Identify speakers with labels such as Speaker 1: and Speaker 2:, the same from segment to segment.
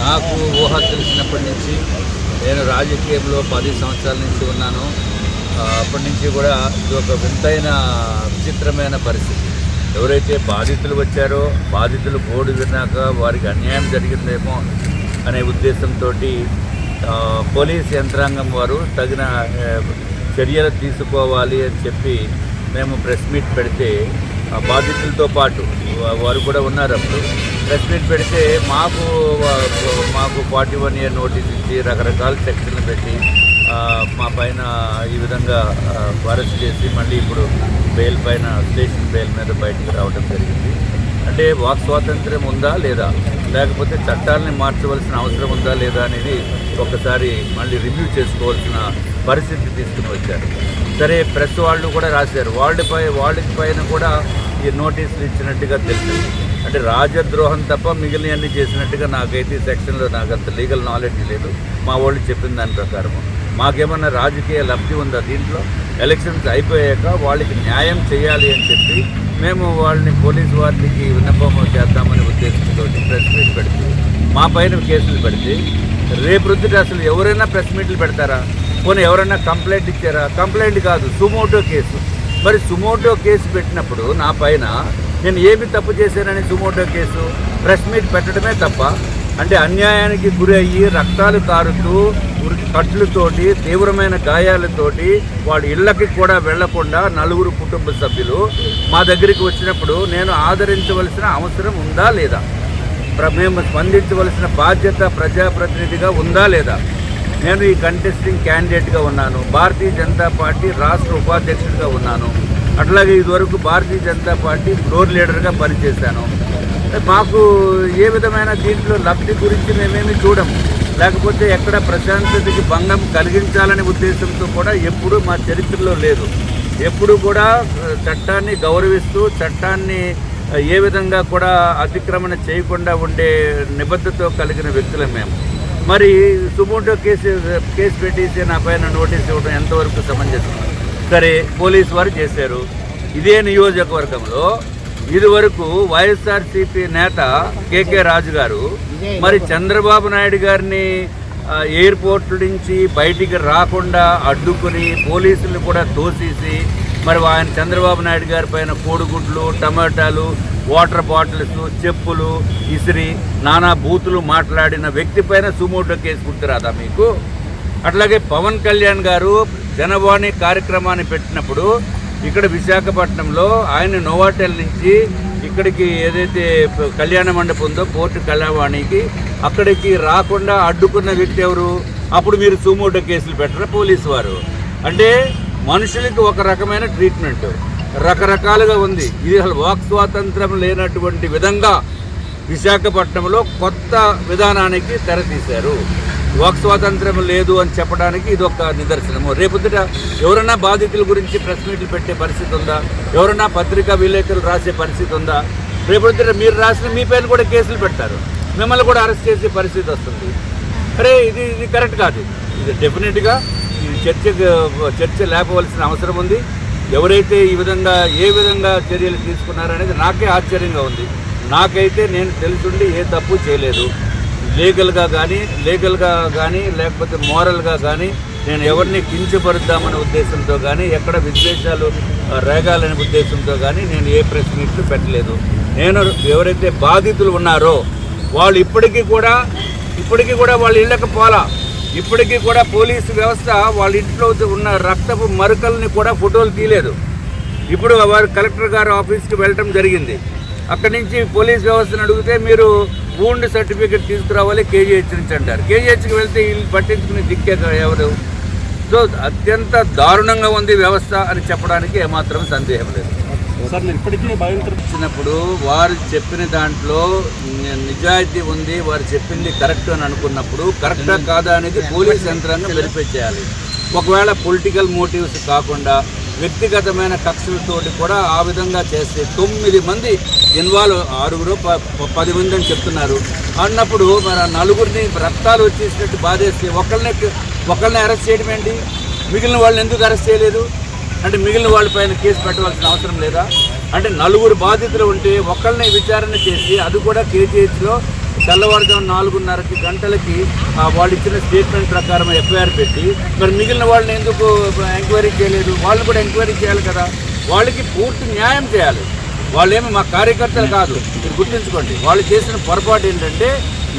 Speaker 1: నాకు ఊహ తెలిసినప్పటి నుంచి నేను రాజకీయంలో పది సంవత్సరాల నుంచి ఉన్నాను. అప్పటి నుంచి కూడా ఇది ఒక వింతైన విచిత్రమైన పరిస్థితి. ఎవరైతే బాధితులు వచ్చారో బాధితులు బోర్డు విన్నాక వారికి అన్యాయం జరిగిందేమో అనే ఉద్దేశంతో పోలీస్ యంత్రాంగం వారు తగిన చర్యలు తీసుకోవాలి అని చెప్పి మేము ప్రెస్ మీట్ పెడితే బాధితులతో పాటు వారు కూడా ఉన్నారు అప్పుడు. ప్రెస్ మీట్ పెడితే మాకు మాకు ఫార్టీ వన్ ఇయర్ నోటీస్ ఇచ్చి రకరకాల సెక్షన్లు పెట్టి మా పైన ఈ విధంగా అరెస్ట్ చేసి మళ్ళీ ఇప్పుడు బెయిల్ పైన స్టేషన్ బెయిల్ మీద బయటకు రావడం జరిగింది. అంటే వాక్ స్వాతంత్ర్యం ఉందా లేదా? లేకపోతే చట్టాలని మార్చవలసిన అవసరం ఉందా లేదా అనేది ఒకసారి మళ్ళీ రివ్యూ చేసుకోవాల్సిన పరిస్థితి తీసుకుని వచ్చారు. సరే ప్రెస్ వాళ్ళు కూడా రాశారు. వాళ్ళపై వాళ్ళకి పైన కూడా ఈ నోటీసులు ఇచ్చినట్టుగా తెలిసింది. అంటే రాజద్రోహం తప్ప మిగిలినవన్నీ చేసినట్టుగా నాకైతే ఈ సెక్షన్లో నాకు అంత లీగల్ నాలెడ్జ్ లేదు. మా వాళ్ళు చెప్పిన దాని ప్రకారం మాకేమన్నా రాజకీయ లబ్ధి ఉందా దీంట్లో? ఎలక్షన్స్ అయిపోయాక వాళ్ళకి న్యాయం చేయాలి అని చెప్పి మేము వాళ్ళని పోలీసు వారికి విన్నపం చేద్దామనే ఉద్దేశంతో ప్రెస్ మీట్ పెడితే మా పైన కేసులు పెడితే రేపు రుద్దుట అసలు ఎవరైనా ప్రెస్ మీట్లు పెడతారా? పోనీ ఎవరైనా కంప్లైంట్ ఇచ్చారా? కంప్లైంట్ కాదు సుమోటో కేసు. మరి సుమోటో కేసు పెట్టినప్పుడు నా పైన నేను ఏమి తప్పు చేశానని సుమోటో కేసు? ప్రెస్ మీట్ పెట్టడమే తప్ప అంటే అన్యాయానికి గురి అయ్యి రక్తాలు కారుతూ ఉరికి కట్లతోటి తీవ్రమైన గాయాలతోటి వాళ్ళ ఇళ్ళకి కూడా వెళ్ళకుండా నలుగురు కుటుంబ సభ్యులు మా దగ్గరికి వచ్చినప్పుడు నేను ఆదరించవలసిన అవసరం ఉందా లేదా? ప్ర- మేము స్పందించవలసిన బాధ్యత ప్రజాప్రతినిధిగా ఉందా లేదా? నేను ఈ కంటెస్టింగ్ క్యాండిడేట్గా ఉన్నాను. భారతీయ జనతా పార్టీ రాష్ట్ర ఉపాధ్యక్షుడిగా ఉన్నాను. అట్లాగే ఇదివరకు భారతీయ జనతా పార్టీ ఫ్లోర్ లీడర్గా పనిచేశాను. మాకు ఏ విధమైన దీంట్లో లబ్ధి గురించి మేమేమి చూడము. లేకపోతే ఎక్కడ ప్రశాంతతకి భంగం కలిగించాలనే ఉద్దేశంతో కూడా ఎప్పుడూ మా చరిత్రలో లేదు. ఎప్పుడు కూడా చట్టాన్ని గౌరవిస్తూ చట్టాన్ని ఏ విధంగా కూడా అతిక్రమణ చేయకుండా ఉండే నిబద్ధతో కలిగిన వ్యక్తులం మేము. మరి సుమోటో కేసు కేసు పెట్టేసి నా పైన నోటీస్ ఇవ్వడం ఎంతవరకు సమంజసం? సరే పోలీసు వారు చేశారు. ఇదే నియోజకవర్గంలో ఇదివరకు వైఎస్ఆర్సీపీ నేత కేకే రాజు గారు మరి చంద్రబాబు నాయుడు గారిని ఎయిర్పోర్ట్ నుంచి బయటికి రాకుండా అడ్డుకుని పోలీసులు కూడా తోసేసి మరి ఆయన చంద్రబాబు నాయుడు గారి పైన కోడిగుడ్లు టమాటాలు వాటర్ బాటిల్స్ చెప్పులు ఇసిరి నానా బూతులు మాట్లాడిన వ్యక్తి పైన సుమోటో కేసు గుర్తురాదా మీకు? అట్లాగే పవన్ కళ్యాణ్ గారు జనవాణి కార్యక్రమాన్ని పెట్టినప్పుడు ఇక్కడ విశాఖపట్నంలో ఆయన నోవాటెల్ నుంచి ఇక్కడికి ఏదైతే కళ్యాణ మండపం ఉందో పోర్టు కళ్యాణవాణికి అక్కడికి రాకుండా అడ్డుకున్న వ్యక్తి ఎవరు? అప్పుడు మీరు సుమోటో కేసులు పెట్టరు పోలీసు వారు? అంటే మనుషులకి ఒక రకమైన ట్రీట్మెంట్. రకరకాలుగా ఉంది. ఇది అసలు వాక్ స్వాతంత్రం లేనటువంటి విధంగా విశాఖపట్నంలో కొత్త విధానానికి తెరతీశారు. వాక్ స్వాతంత్రం లేదు అని చెప్పడానికి ఇది ఒక నిదర్శనము. రేపొద్దుట ఎవరైనా బాధితుల గురించి ప్రెస్ మీట్లు పెట్టే పరిస్థితి ఉందా? ఎవరైనా పత్రికా విలేకరులు రాసే పరిస్థితి ఉందా? రేపొద్దుట మీరు రాసిన మీ పైన కూడా కేసులు పెడతారు. మిమ్మల్ని కూడా అరెస్ట్ చేసే పరిస్థితి వస్తుంది. అరే ఇది ఇది కరెక్ట్ కాదు. ఇది డెఫినెట్గా ఇది చర్చ చర్చ లేపవలసిన అవసరం ఉంది. ఎవరైతే ఈ విధంగా ఏ విధంగా చర్యలు తీసుకున్నారనేది నాకే ఆశ్చర్యంగా ఉంది. నాకైతే నేను తెలుసుండి ఏ తప్పు చేయలేదు. లీగల్గా కానీ లీగల్గా కానీ లేకపోతే మోరల్గా కానీ నేను ఎవరిని కించపరుద్దామనే ఉద్దేశంతో కానీ ఎక్కడ విద్వేషాలు రేగాలనే ఉద్దేశంతో కానీ నేను ఏ ప్రెస్ మీట్లు పెట్టలేదు. నేను ఎవరైతే బాధితులు ఉన్నారో వాళ్ళు ఇప్పటికీ కూడా ఇప్పటికీ కూడా వాళ్ళు ఇళ్ళకి పోలా. ఇప్పటికీ కూడా పోలీసు వ్యవస్థ వాళ్ళ ఇంట్లో ఉన్న రక్తపు మరకల్ని కూడా ఫోటోలు తీయలేదు. ఇప్పుడు వారు కలెక్టర్ గారు ఆఫీస్కి వెళ్ళటం జరిగింది. అక్కడి నుంచి పోలీస్ వ్యవస్థను అడిగితే మీరు వూండ్ సర్టిఫికేట్ తీసుకురావాలి కేజీహెచ్ నుంచి అంటారు. కేజీహెచ్కి వెళ్తే వీళ్ళు పట్టించుకునే దిక్కే ఎవరు? సో అత్యంత దారుణంగా ఉంది వ్యవస్థ అని చెప్పడానికి ఏమాత్రం సందేహం లేదు. వచ్చినప్పుడు వారు చెప్పిన దాంట్లో నిజాయితీ ఉంది వారు చెప్పింది కరెక్ట్ అని అనుకున్నప్పుడు కరెక్టా కాదా అనేది పోలీస్ యంత్రాంగం వెరిఫై చేయాలి. ఒకవేళ పొలిటికల్ మోటివ్స్ కాకుండా వ్యక్తిగతమైన కక్షలతోటి కూడా ఆ విధంగా చేస్తే తొమ్మిది మంది ఇన్వాల్వ్ ఆరుగురు పది మంది అని చెప్తున్నారు. అన్నప్పుడు మరి ఆ నలుగురిని రక్తాలు వచ్చేసినట్టు బాధేస్తే ఒకళ్ళని ఒకళ్ళని అరెస్ట్ చేయడం ఏంటి మిగిలిన వాళ్ళని ఎందుకు అరెస్ట్ చేయలేదు? అంటే మిగిలిన వాళ్ళపైన కేసు పెట్టవలసిన అవసరం లేదా? అంటే నలుగురు బాధితులు ఉంటే ఒకళ్ళని విచారణ చేసి అది కూడా కేజీహెచ్లో తెల్లవారుజాము నాలుగున్నరకి గంటలకి వాళ్ళు ఇచ్చిన స్టేట్మెంట్ ప్రకారం ఎఫ్ఐఆర్ పెట్టి మరి మిగిలిన వాళ్ళని ఎందుకు ఎంక్వైరీ చేయలేదు? వాళ్ళు కూడా ఎంక్వైరీ చేయాలి కదా. వాళ్ళకి పూర్తి న్యాయం చేయాలి. వాళ్ళేమి మా కార్యకర్తలు కాదు. మీరు గుర్తుంచుకోండి వాళ్ళు చేసిన పొరపాటు ఏంటంటే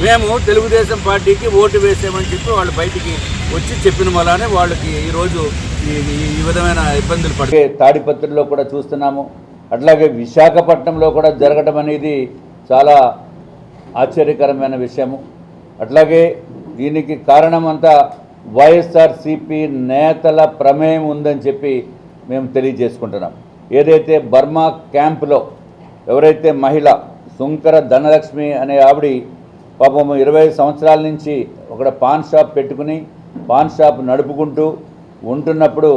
Speaker 1: మేము తెలుగుదేశం పార్టీకి ఓటు వేసామని చెప్పి వాళ్ళు బయటికి వచ్చి చెప్పిన వల్లనే వాళ్ళకి ఈరోజు ఈ విధమైన ఇబ్బందులు పడే తాడిపత్రిలో కూడా చూస్తున్నాము. అట్లాగే విశాఖపట్నంలో కూడా జరగడం అనేది చాలా ఆశ్చర్యకరమైన విషయము. అట్లాగే దీనికి కారణం అంతా వైఎస్ఆర్సిపి నేతల ప్రమేయం ఉందని చెప్పి మేము తెలియజేసుకుంటున్నాం. ఏదైతే బర్మా క్యాంపులో ఎవరైతే మహిళ సుంకర ధనలక్ష్మి అనే ఆవిడ పాపం ఇరవై సంవత్సరాల నుంచి ఒక పాన్ షాప్ పెట్టుకుని పాన్ షాప్ నడుపుకుంటూ ఉంటున్నప్పుడు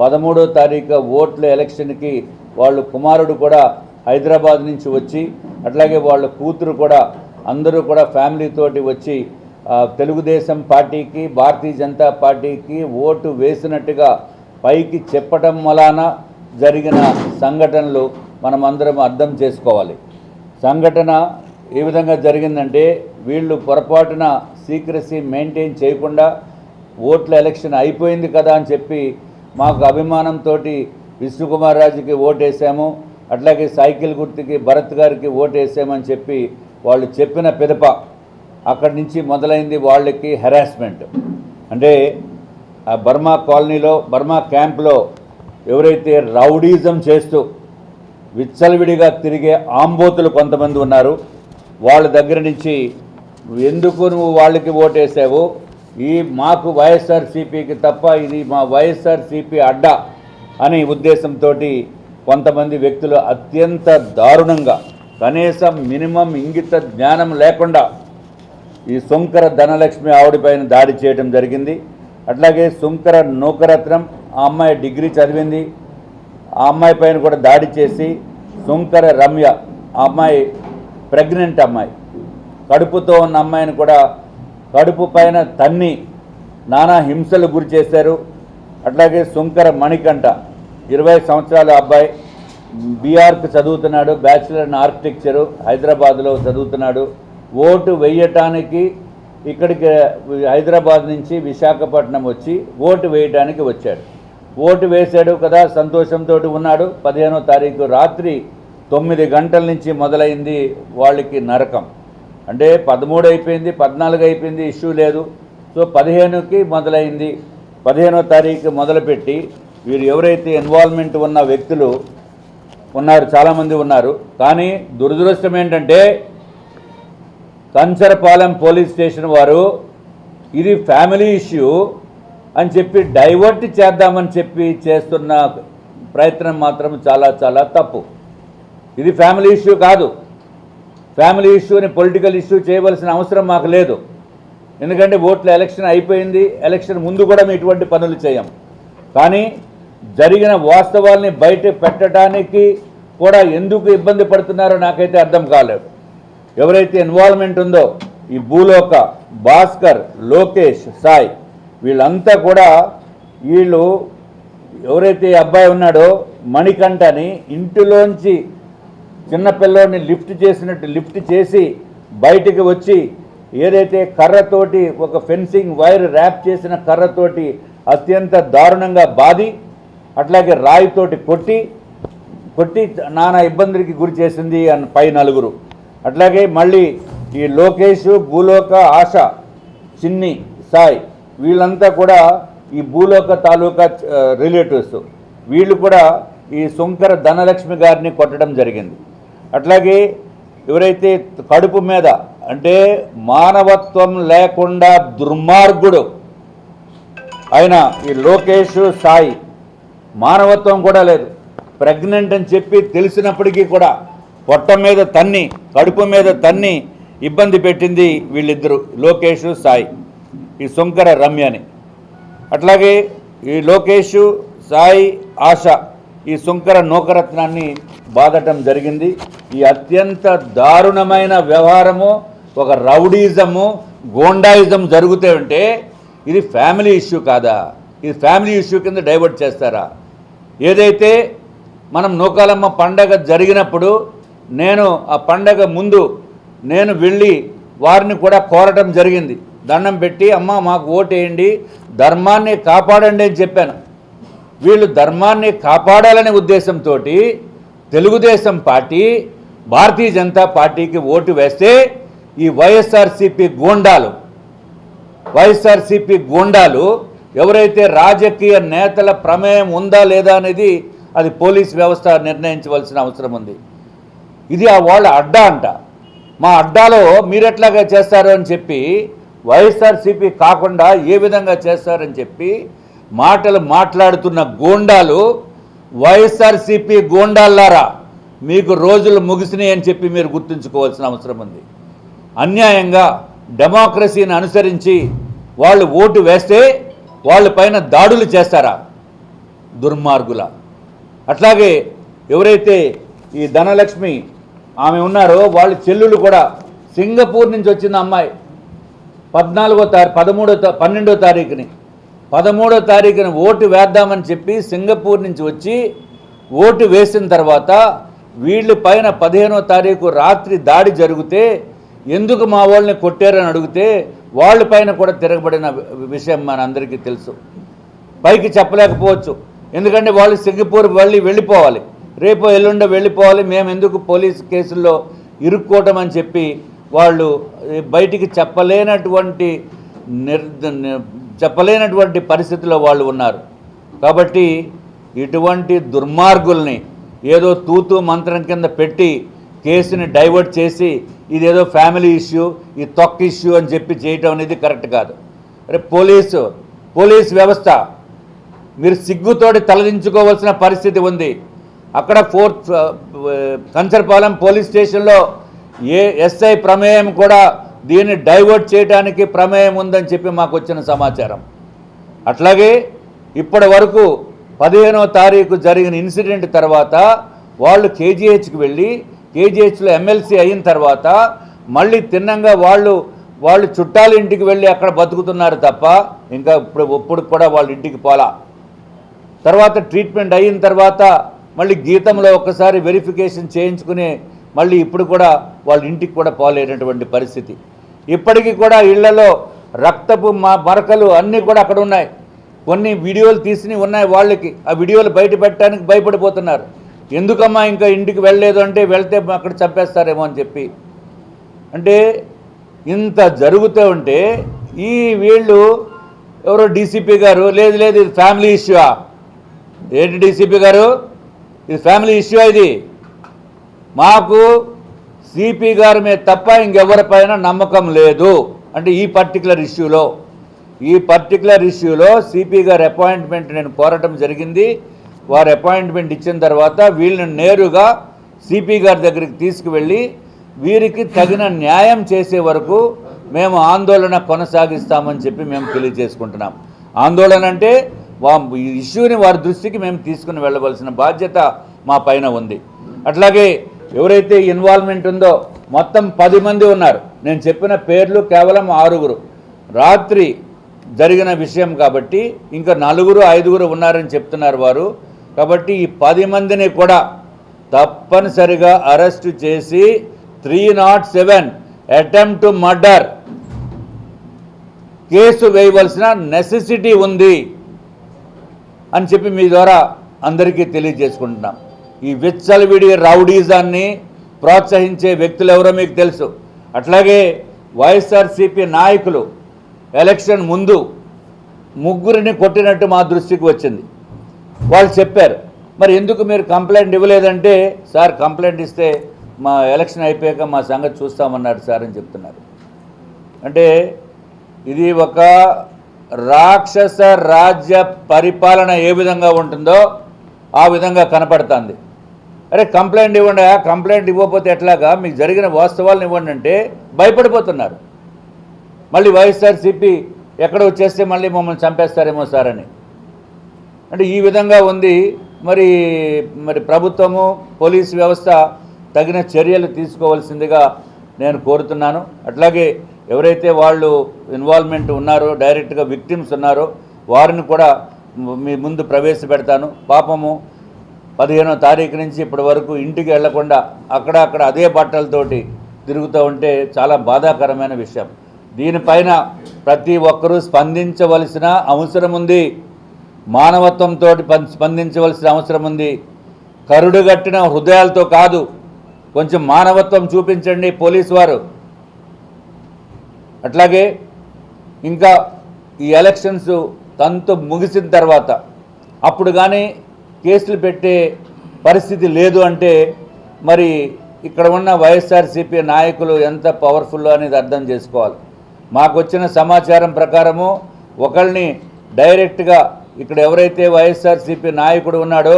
Speaker 1: పదమూడో తారీఖు ఓట్ల ఎలక్షన్కి వాళ్ళు కుమారుడు కూడా హైదరాబాద్ నుంచి వచ్చి అట్లాగే వాళ్ళ కూతురు కూడా అందరూ కూడా ఫ్యామిలీతోటి వచ్చి తెలుగుదేశం పార్టీకి భారతీయ జనతా పార్టీకి ఓటు వేసినట్టుగా పైకి చెప్పటం వలన జరిగిన సంఘటనలు మనం అందరం అర్థం చేసుకోవాలి. సంఘటన ఏ విధంగా జరిగిందంటే వీళ్ళు పొరపాటున సీక్రసీ మెయింటైన్ చేయకుండా ఓట్ల ఎలక్షన్ అయిపోయింది కదా అని చెప్పి మాకు అభిమానంతో విష్ణుకుమార్ రాజుకి ఓటేసాము అట్లాగే సైకిల్ గుర్తుకి భరత్ గారికి ఓటేసామని చెప్పి వాళ్ళు చెప్పిన పిదప అక్కడి నుంచి మొదలైంది వాళ్ళకి హెరాస్మెంట్ అంటే ఆ బర్మా కాలనీలో బర్మా క్యాంప్లో ఎవరైతే రౌడీజం చేస్తూ విచ్చలవిడిగా తిరిగే ఆంబోతులు కొంతమంది ఉన్నారు. వాళ్ళ దగ్గర నుంచి ఎందుకు నువ్వు వాళ్ళకి ఓటేసావు? ఈ మాకు వైఎస్ఆర్సీపీకి తప్ప ఇది మా వైఎస్ఆర్సీపీ అడ్డా అనే ఉద్దేశంతో కొంతమంది వ్యక్తులు అత్యంత దారుణంగా కనీసం మినిమం ఇంగిత జ్ఞానం లేకుండా ఈ సుంకర ధనలక్ష్మి ఆవిడపైన దాడి చేయడం జరిగింది. అట్లాగే సుంకర నూకరత్నం ఆ అమ్మాయి డిగ్రీ చదివింది. ఆ అమ్మాయి పైన కూడా దాడి చేసి సుంకర రమ్య ఆ అమ్మాయి ప్రెగ్నెంట్ అమ్మాయి. కడుపుతో ఉన్న అమ్మాయిని కూడా కడుపు పైన తన్ని నానా హింసలు గురి చేశారు. అట్లాగే సుంకర మణికంఠ ఇరవై సంవత్సరాల అబ్బాయి బీఆర్కి చదువుతున్నాడు బ్యాచిలర్ ఇన్ ఆర్కిటెక్చరు హైదరాబాద్లో చదువుతున్నాడు. ఓటు వేయటానికి ఇక్కడికి హైదరాబాద్ నుంచి విశాఖపట్నం వచ్చి ఓటు వేయటానికి వచ్చాడు. ఓటు వేశాడు కదా సంతోషంతో ఉన్నాడు. పదిహేనో తారీఖు రాత్రి తొమ్మిది గంటల నుంచి మొదలైంది వాళ్ళకి నరకం. అంటే పదమూడు అయిపోయింది పద్నాలుగు అయిపోయింది ఇష్యూ లేదు. సో పదిహేనుకి మొదలైంది. పదిహేనో తారీఖు మొదలుపెట్టి వీరు ఎవరైతే ఇన్వాల్వ్మెంట్ ఉన్న వ్యక్తులు ఉన్నారు చాలామంది ఉన్నారు. కానీ దురదృష్టం ఏంటంటే కంచరపాలెం పోలీస్ స్టేషన్ వారు ఇది ఫ్యామిలీ ఇష్యూ అని చెప్పి డైవర్ట్ చేద్దామని చెప్పి చేస్తున్న ప్రయత్నం మాత్రం చాలా చాలా తప్పు. ఇది ఫ్యామిలీ ఇష్యూ కాదు. ఫ్యామిలీ ఇష్యూని పొలిటికల్ ఇష్యూ చేయవలసిన అవసరం మాకు లేదు. ఎందుకంటే ఓట్ల ఎలక్షన్ అయిపోయింది. ఎలక్షన్ ముందు కూడా మేము ఇటువంటి పనులు చేయం. కానీ జరిగిన వాస్తవాల్ని బయట పెట్టడానికి కూడా ఎందుకు ఇబ్బంది పడుతున్నారో నాకైతే అర్థం కాలేదు. ఎవరైతే ఇన్వాల్వ్మెంట్ ఉందో ఈ భూలోక భాస్కర్ లోకేష్ సాయి వీళ్ళంతా కూడా వీళ్ళు ఎవరైతే ఈ అబ్బాయి ఉన్నాడో మణికంఠని ఇంటిలోంచి చిన్నపిల్లోడిని లిఫ్ట్ చేసినట్టు లిఫ్ట్ చేసి బయటికి వచ్చి ఏదైతే కర్రతోటి ఒక ఫెన్సింగ్ వైర్ ర్యాప్ చేసిన కర్రతోటి అత్యంత దారుణంగా బాది అట్లాగే రాయితోటి కొట్టి కొట్టి నానా ఇబ్బందులకి గురి చేసింది అన్న పై నలుగురు. అట్లాగే మళ్ళీ ఈ లోకేష్ భూలోక ఆశ చిన్ని సాయి వీళ్ళంతా కూడా ఈ భూలోక తాలూకా రిలేటివ్స్ వీళ్ళు కూడా ఈ సుంకర ధనలక్ష్మి గారిని కొట్టడం జరిగింది. అట్లాగే ఎవరైతే కడుపు మీద అంటే మానవత్వం లేకుండా దుర్మార్గుడు ఆయన ఈ లోకేష్ సాయి మానవత్వం కూడా లేదు. ప్రెగ్నెంట్ అని చెప్పి తెలిసినప్పటికీ కూడా పొట్ట మీద తన్ని కడుపు మీద తన్ని ఇబ్బంది పెట్టింది వీళ్ళిద్దరు లోకేష్ సాయి ఈ శంకర రమ్యని అట్లాగే ఈ లోకేష్ సాయి ఆశ ఈ శంకర నూకరత్నాన్ని బాధటం జరిగింది. ఈ అత్యంత దారుణమైన వ్యవహారము ఒక రౌడీజము గోండాయిజం జరుగుతూ ఉంటే ఇది ఫ్యామిలీ ఇష్యూ కాదా? ఇది ఫ్యామిలీ ఇష్యూ కింద డైవర్ట్ చేస్తారా? ఏదైతే మనం నూకాలమ్మ పండగ జరిగినప్పుడు నేను ఆ పండగ ముందు నేను వెళ్ళి వారిని కూడా కోరటం జరిగింది. దండం పెట్టి అమ్మ మాకు ఓటేయండి ధర్మాన్ని కాపాడండి అని చెప్పాను. వీళ్ళు ధర్మాన్ని కాపాడాలనే ఉద్దేశంతో తెలుగుదేశం పార్టీ భారతీయ జనతా పార్టీకి ఓటు వేస్తే ఈ వైఎస్ఆర్సీపీ గోండాలు వైఎస్ఆర్సీపీ గోండాలు ఎవరైతే రాజకీయ నేతల ప్రమేయం ఉందా లేదా అనేది అది పోలీస్ వ్యవస్థ నిర్ణయించవలసిన అవసరం ఉంది. ఇది ఆ వాళ్ళ అడ్డా అంట. మా అడ్డాలో మీరెట్లాగా చేస్తారు అని చెప్పి వైఎస్ఆర్సీపీ కాకుండా ఏ విధంగా చేస్తారని చెప్పి మాటలు మాట్లాడుతున్న గోండాలు వైఎస్ఆర్సీపీ గోండాల్లారా మీకు రోజులు ముగిసినాయి అని చెప్పి మీరు గుర్తుంచుకోవాల్సిన అవసరం ఉంది. అన్యాయంగా డెమోక్రసీని అనుసరించి వాళ్ళు ఓటు వేస్తే వాళ్ళ పైన దాడులు చేస్తారా? దుర్మార్గుల. అట్లాగే ఎవరైతే ఈ ధనలక్ష్మి ఆమె ఉన్నారో వాళ్ళ చెల్లులు కూడా సింగపూర్ నుంచి వచ్చిన అమ్మాయి పద్నాలుగో తారీఖు పదమూడో తా పన్నెండో తారీఖుని పదమూడో తారీఖున ఓటు వేద్దామని చెప్పి సింగపూర్ నుంచి వచ్చి ఓటు వేసిన తర్వాత వీళ్ళ పైన పదిహేనో తారీఖు రాత్రి దాడి జరిగితే ఎందుకు మా వాళ్ళని కొట్టారని అడిగితే వాళ్ళ పైన కూడా తిరగబడిన విషయం మన అందరికీ తెలుసు. పైకి చెప్పలేకపోవచ్చు. ఎందుకంటే వాళ్ళు సింగపూర్ వెళ్ళి వెళ్ళిపోవాలి. రేపు ఎల్లుండో వెళ్ళిపోవాలి. మేము ఎందుకు పోలీస్ కేసుల్లో ఇరుక్కోవటం అని చెప్పి వాళ్ళు బయటికి చెప్పలేనటువంటి నిర్ చెప్పలేనటువంటి పరిస్థితిలో వాళ్ళు ఉన్నారు. కాబట్టి ఇటువంటి దుర్మార్గుల్ని ఏదో తూతు మంత్రం కింద పెట్టి కేసుని డైవర్ట్ చేసి ఇదేదో ఫ్యామిలీ ఇష్యూ ఈ తొక్క ఇష్యూ అని చెప్పి చేయటం అనేది కరెక్ట్ కాదు. అరే పోలీసు పోలీస్ వ్యవస్థ మీరు సిగ్గుతోటి తలదించుకోవాల్సిన పరిస్థితి ఉంది. అక్కడ ఫోర్త్ కంచర్పాలెం పోలీస్ స్టేషన్లో ఏ ఎస్ఐ ప్రమేయం కూడా దీన్ని డైవర్ట్ చేయడానికి ప్రమేయం ఉందని చెప్పి మాకు వచ్చిన సమాచారం. అట్లాగే ఇప్పటి వరకు పదిహేనవ తారీఖు జరిగిన ఇన్సిడెంట్ తర్వాత వాళ్ళు కేజీహెచ్కి వెళ్ళి కేజీహెచ్లో ఎమ్మెల్సీ అయిన తర్వాత మళ్ళీ తిన్నంగా వాళ్ళు వాళ్ళు చుట్టాల ఇంటికి వెళ్ళి అక్కడ బతుకుతున్నారు తప్ప ఇంకా ఇప్పుడు ఇప్పుడు కూడా వాళ్ళ ఇంటికి పోలా. తర్వాత ట్రీట్మెంట్ అయిన తర్వాత మళ్ళీ గీతంలో ఒక్కసారి వెరిఫికేషన్ చేయించుకుని మళ్ళీ ఇప్పుడు కూడా వాళ్ళ ఇంటికి కూడా పోలేనటువంటి పరిస్థితి. ఇప్పటికీ కూడా ఇళ్ళలో రక్తపు మా మరకలు అన్నీ కూడా అక్కడ ఉన్నాయి. కొన్ని వీడియోలు తీసి ఉన్నాయి వాళ్ళకి. ఆ వీడియోలు బయట పెట్టడానికి భయపడిపోతున్నారు. ఎందుకమ్మా ఇంకా ఇంటికి వెళ్ళలేదు అంటే వెళ్తే అక్కడ చంపేస్తారేమో అని చెప్పి. అంటే ఇంత జరుగుతూ ఉంటే ఈ వీళ్ళు ఎవరో డీసీపీ గారు లేదు లేదు ఇది ఫ్యామిలీ ఇష్యూ. ఏంటి డీసీపీ గారు? ఇది ఫ్యామిలీ ఇష్యూ ఇది. మాకు సిపి గారి మీద తప్ప ఇంకెవరిపైన నమ్మకం లేదు. అంటే ఈ పర్టికులర్ ఇష్యూలో ఈ పర్టికులర్ ఇష్యూలో సిపి గారి అపాయింట్మెంట్ నేను కోరటం జరిగింది. వారు అపాయింట్మెంట్ ఇచ్చిన తర్వాత వీళ్ళని నేరుగా సిపి గారి దగ్గరికి తీసుకువెళ్ళి వీరికి తగిన న్యాయం చేసే వరకు మేము ఆందోళన కొనసాగిస్తామని చెప్పి మేము తెలియజేసుకుంటున్నాం. ఆందోళన అంటే వా ఈ ఇష్యూని వారి దృష్టికి మేము తీసుకుని వెళ్ళవలసిన బాధ్యత మా పైన ఉంది. అట్లాగే ఎవరైతే ఇన్వాల్వ్మెంట్ ఉందో మొత్తం పది మంది ఉన్నారు. నేను చెప్పిన పేర్లు కేవలం ఆరుగురు. రాత్రి జరిగిన విషయం కాబట్టి ఇంకా నలుగురు ఐదుగురు ఉన్నారని చెప్తున్నారు వారు. కాబట్టి ఈ పది మందిని కూడా తప్పనిసరిగా అరెస్టు చేసి three nought seven attempt to murder case వేయవలసిన necessity ఉంది అని చెప్పి మీ ద్వారా అందరికీ తెలియజేసుకుంటున్నాం. ఈ విచ్చలవిడి రౌడీజాన్ని ప్రోత్సహించే వ్యక్తులు ఎవరో మీకు తెలుసు. అట్లాగే వైఎస్ఆర్సీపీ నాయకులు ఎలక్షన్ ముందు ముగ్గురిని కొట్టినట్టు మా దృష్టికి వచ్చింది. వాళ్ళు చెప్పారు మరి ఎందుకు మీరు కంప్లైంట్ ఇవ్వలేదంటే సార్ కంప్లైంట్ ఇస్తే మా ఎలక్షన్ అయిపోయాక మా సంగతి చూస్తామన్నారు సార్ అని చెప్తున్నారు. అంటే ఇది ఒక రాక్షస రాజ్య పరిపాలన ఏ విధంగా ఉంటుందో ఆ విధంగా కనపడుతుంది. అరే కంప్లైంట్ ఇవ్వండి ఆ కంప్లైంట్ ఇవ్వకపోతే ఎట్లాగా? మీకు జరిగిన వాస్తవాలను ఇవ్వండి అంటే భయపడిపోతున్నారు. మళ్ళీ వైఎస్ఆర్సీపీ ఎక్కడ వచ్చేస్తే మళ్ళీ మమ్మల్ని చంపేస్తారేమో సార్ అని. అంటే ఈ విధంగా ఉంది. మరి మరి ప్రభుత్వము పోలీస్ వ్యవస్థ తగిన చర్యలు తీసుకోవాల్సిందిగా నేను కోరుతున్నాను. అట్లాగే ఎవరైతే వాళ్ళు ఇన్వాల్వ్మెంట్ ఉన్నారో డైరెక్ట్గా విక్టిమ్స్ ఉన్నారో వారిని కూడా మీ ముందు ప్రవేశపెడతాను. పాపము పదిహేనో తారీఖు నుంచి ఇప్పటి వరకు ఇంటికి వెళ్ళకుండా అక్కడ అక్కడ అదే బట్టలతోటి తిరుగుతూ ఉంటే చాలా బాధాకరమైన విషయం. దీనిపైన ప్రతి ఒక్కరూ స్పందించవలసిన అవసరం ఉంది. మానవత్వంతో స్పందించవలసిన అవసరం ఉంది. కరుడుగట్టిన హృదయాలతో కాదు కొంచెం మానవత్వం చూపించండి పోలీసు వారు. అట్లాగే ఇంకా ఈ ఎలక్షన్స్ తంతు ముగిసిన తర్వాత అప్పుడు కానీ కేసులు పెట్టే పరిస్థితి లేదు అంటే మరి ఇక్కడ ఉన్న వైఎస్ఆర్సీపీ నాయకులు ఎంత పవర్ఫుల్ అనేది అర్థం చేసుకోవాలి. మాకు వచ్చిన సమాచారం ప్రకారము ఒకళ్ళని డైరెక్ట్గా ఇక్కడ ఎవరైతే వైఎస్ఆర్సీపీ నాయకుడు ఉన్నాడో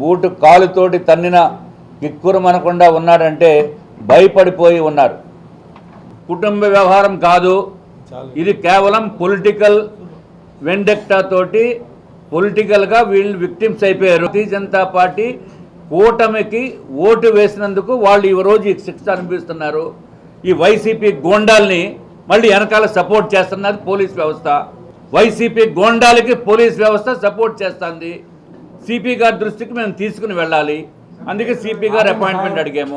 Speaker 1: బూటు కాలుతోటి తన్నిన కిక్కురుమనకుండా ఉన్నాడంటే భయపడిపోయి ఉన్నారు. కుటుంబ వ్యవహారం కాదు. ఇది కేవలం పొలిటికల్ వెండెక్టా తోటి పొలిటికల్గా వీళ్ళు విక్టిమ్స్ అయిపోయారు. భారతీయ జనతా పార్టీ కూటమికి ఓటు వేసినందుకు వాళ్ళు ఈ రోజు ఈ శిక్ష అనిపిస్తున్నారు ఈ వైసీపీ గోండాల్ని మళ్ళీ వెనకాల సపోర్ట్ చేస్తున్నది పోలీస్ వ్యవస్థ. వైసీపీ గోండాలకి పోలీస్ వ్యవస్థ సపోర్ట్ చేస్తుంది. సిపి గారి దృష్టికి మేము తీసుకుని వెళ్ళాలి. అందుకే సిపి గారు అపాయింట్మెంట్ అడిగాము.